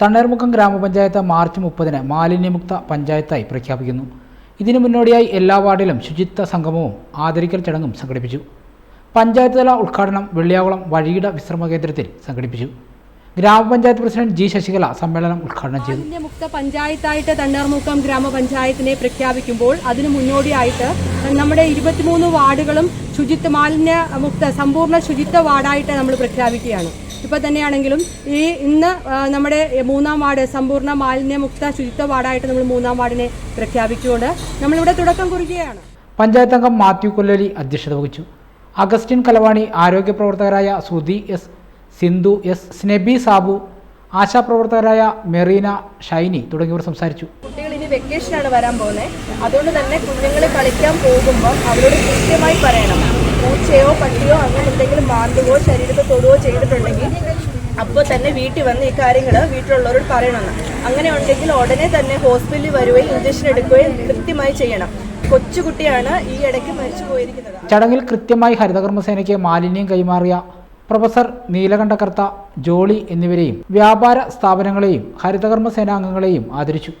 തണ്ണീർമുക്കം ഗ്രാമപഞ്ചായത്ത് മാർച്ച് മുപ്പതിന് മാലിന്യമുക്ത പഞ്ചായത്തായി പ്രഖ്യാപിക്കുന്നു. ഇതിനു മുന്നോടിയായി എല്ലാ വാർഡിലും ശുചിത്വ സംഗമവും ആദരിക്കൽ ചടങ്ങും സംഘടിപ്പിച്ചു. പഞ്ചായത്ത് തല ഉദ്ഘാടനം വെള്ളിയാകുളം വഴിയിട വിശ്രമ കേന്ദ്രത്തിൽ സംഘടിപ്പിച്ചു. ഗ്രാമപഞ്ചായത്ത് പ്രസിഡന്റ് ജി ശശികല സമ്മേളനം ഉദ്ഘാടനം ചെയ്തു. മാലിന്യമുക്ത പഞ്ചായത്തായിട്ട് തണ്ണീർമുക്കം ഗ്രാമപഞ്ചായത്തിനെ പ്രഖ്യാപിക്കുമ്പോൾ അതിനു മുന്നോടിയായിട്ട് നമ്മുടെ ഇരുപത്തിമൂന്ന് വാർഡുകളും ശുചിത്വ മാലിന്യ മുക്ത സമ്പൂർണ ശുചിത്വ വാർഡായിട്ട് നമ്മൾ പ്രഖ്യാപിക്കുകയാണ്. ഇപ്പോൾ തന്നെയാണെങ്കിലും ഈ ഇന്ന് നമ്മുടെ മൂന്നാം വാർഡ് സമ്പൂർണ മാലിന്യമുക്ത ശുചിത്വ വാർഡായിട്ട് നമ്മൾ മൂന്നാം വാർഡിനെ പ്രഖ്യാപിച്ചുകൊണ്ട് നമ്മളിവിടെ തുടക്കം കുറിക്കുകയാണ്. പഞ്ചായത്ത് അംഗം മാത്യു കൊല്ലലി അധ്യക്ഷത വഹിച്ചു. അഗസ്റ്റിൻ കലവാണി ആരോഗ്യ പ്രവർത്തകരായ സുധി എസ് സിന്ധു എസ് സ്നെബി സാബു ആശാപ്രവർത്തകരായ മെറീന ഷൈനി തുടങ്ങിയവർ സംസാരിച്ചു. കുട്ടികൾ ഇനി വെക്കേഷനാണ് വരാൻ പോകുന്നത് അതുകൊണ്ട് തന്നെ കുഞ്ഞുങ്ങൾ കളിക്കാൻ പോകുമ്പോൾ അവരോട് കൃത്യമായി പറയണം. പൂച്ചയോ പട്ടിയോ അങ്ങനെ എന്തെങ്കിലും മാന്തുകയോ ശരീരത്തെ തൊടുകയോ ചെയ്തിട്ടുണ്ടെങ്കിൽ അപ്പോൾ തന്നെ വീട്ടിൽ വന്ന് ഈ കാര്യങ്ങൾ വീട്ടിലുള്ളവരോട് പറയണമെന്ന് അങ്ങനെ ഉണ്ടെങ്കിൽ ഉടനെ തന്നെ ഹോസ്പിറ്റലിൽ വരുകയും ഇഞ്ചക്ഷൻ എടുക്കുകയും കൃത്യമായി ചെയ്യണം. കൊച്ചുകുട്ടിയാണ് ഈ ഇടയ്ക്ക് മരിച്ചു പോയിരിക്കുന്നത്. ചടങ്ങിൽ കൃത്യമായി ഹരിതകർമ്മസേനയ്ക്ക് മാലിന്യം കൈമാറിയ പ്രൊഫസർ നീലകണ്ഠകർത്ത ജോളി എന്നിവരെയും വ്യാപാര സ്ഥാപനങ്ങളെയും ഹരിതകർമ്മ ഹരിതകർമ്മസേനാംഗങ്ങളെയും ആദരിച്ചു.